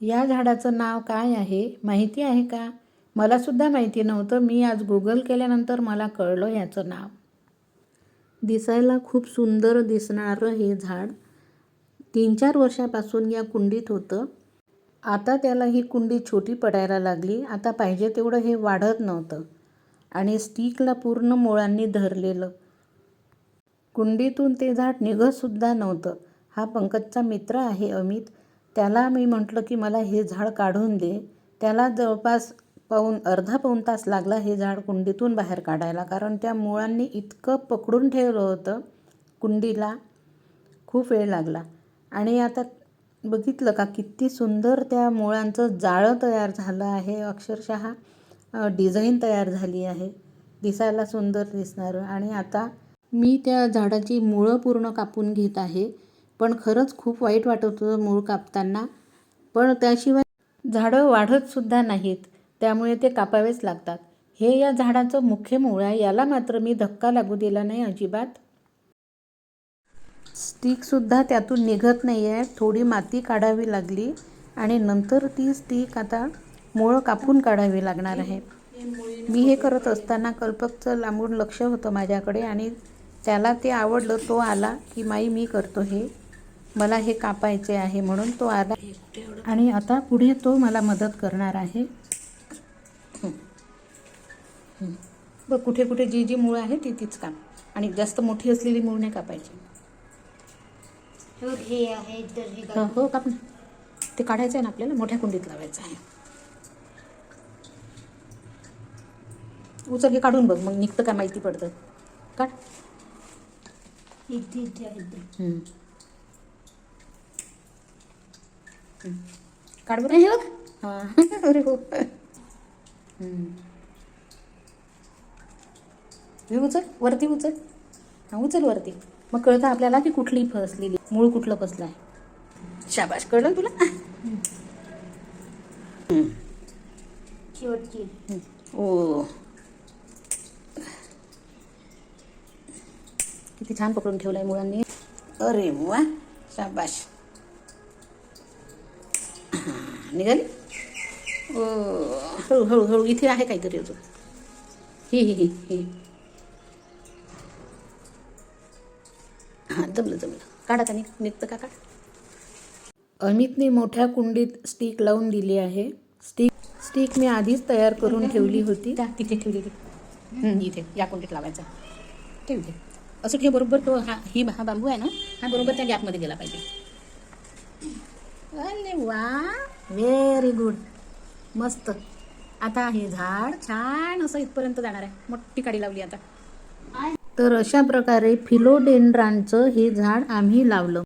या झाडाचं नाव काय आहे? माहिती आहे का? मला सुद्धा माहिती नव्हतं. मी आज गुगल केल्यानंतर मला कळलं याचं नाव. दिसायला खूप सुंदर दिसणारं हे झाड. तीन चार वर्षापासून या कुंडीत होतं. आता त्याला ही कुंडी छोटी पडायला लागली. आता पाहिजे तेवढं हे वाढत नव्हतं. आणि स्टिकला पूर्ण मुळांनी धरलेलं. कुंडीतून ते झाड निघतसुद्धा नव्हतं. हा पंकजचा मित्र आहे अमित. त्याला मी म्हटलं की मला हे झाड काढून दे. त्याला जवळपास पाऊन अर्धा पाऊण तास लागला हे झाड कुंडीतून बाहेर काढायला. कारण त्या मुळांनी इतकं पकडून ठेवलं होतं कुंडीला. खूप वेळ लागला. आणि आता बघितलं का किती सुंदर त्या मुळांचं जाळं तयार झालं आहे. अक्षरशः डिझाईन तयार झाली आहे. दिसायला सुंदर दिसणारं. आणि आता मी त्या झाडाची मुळं पूर्ण कापून घेत आहे. पण खरंच खूप वाईट वाटत होतं मूळ कापताना. पण त्याशिवाय झाडं वाढतसुद्धा नाहीत त्यामुळे ते कापावेच लागतात. हे या झाडाचं मुख्य मूळ आहे याला मात्र मी धक्का लागू दिला नाही अजिबात. स्टिकसुद्धा त्यातून निघत नाही आहे थोडी माती काढावी लागली आणि नंतर ती स्टिक आता मुळं कापून काढावी लागणार आहे. मी हे करत असताना कल्पकचं लांबून लक्ष होतं माझ्याकडे आणि त्याला ते आवडलं तो आला की माई मी करतो हे. मला हे कापायचे आहे म्हणून तो आला. आणि आता पुढे तो मला मदत करणार आहे. बघ कुठे कुठे जी जी मुळं आहे ती तीच काप. आणि जास्त मोठी असलेली मूळ नाही कापायची. हे काप. ते काढायचं आहे ना आपल्याला? मोठ्या कुंडीत लावायचं आहे. उचल हे काढून बघ. मग निघतं काय माहिती पडतं. काढ इथे इथे आहे ते. हम्म. हम्म. काढ बरं. हे बघ. हां. अरे हो. हे उचल वरती उचल. हां उचल वरती. मग कळतं आपल्याला की कुठली फसलेली मूळ कुठलं फसलं आहे. शाबाश कळलं तुला. शेवटची. ओ. किती छान पकडून ठेवलंय मुलांनी. अरे वा शाबाश. निघाली? ओ हळू हळू हळू इथे आहे काहीतरी अजून. ही ही ही ही. हां जमलं जमलं. काढा निघ निघतं का काढ? अमितने मोठ्या कुंडीत स्टिक लावून दिली आहे. स्टिक स्टिक मी आधीच तयार करून ठेवली होती. त्या तिथे ठेवली ती हं, इथे या कुंडीत लावायचा. ठेव इथे असं ठेव बरोबर तो हा ही हा बांबू आहे ना हा बरोबर त्या गॅपमध्ये गेला पाहिजे. अरे वा! व्हेरी गुड मस्त. आता हे झाड छान असं इथपर्यंत जाणार आहे. मोठी काडी लावली आता. तर अशा प्रकारे फिलोडेंड्रांचं हे झाड आम्ही लावलं.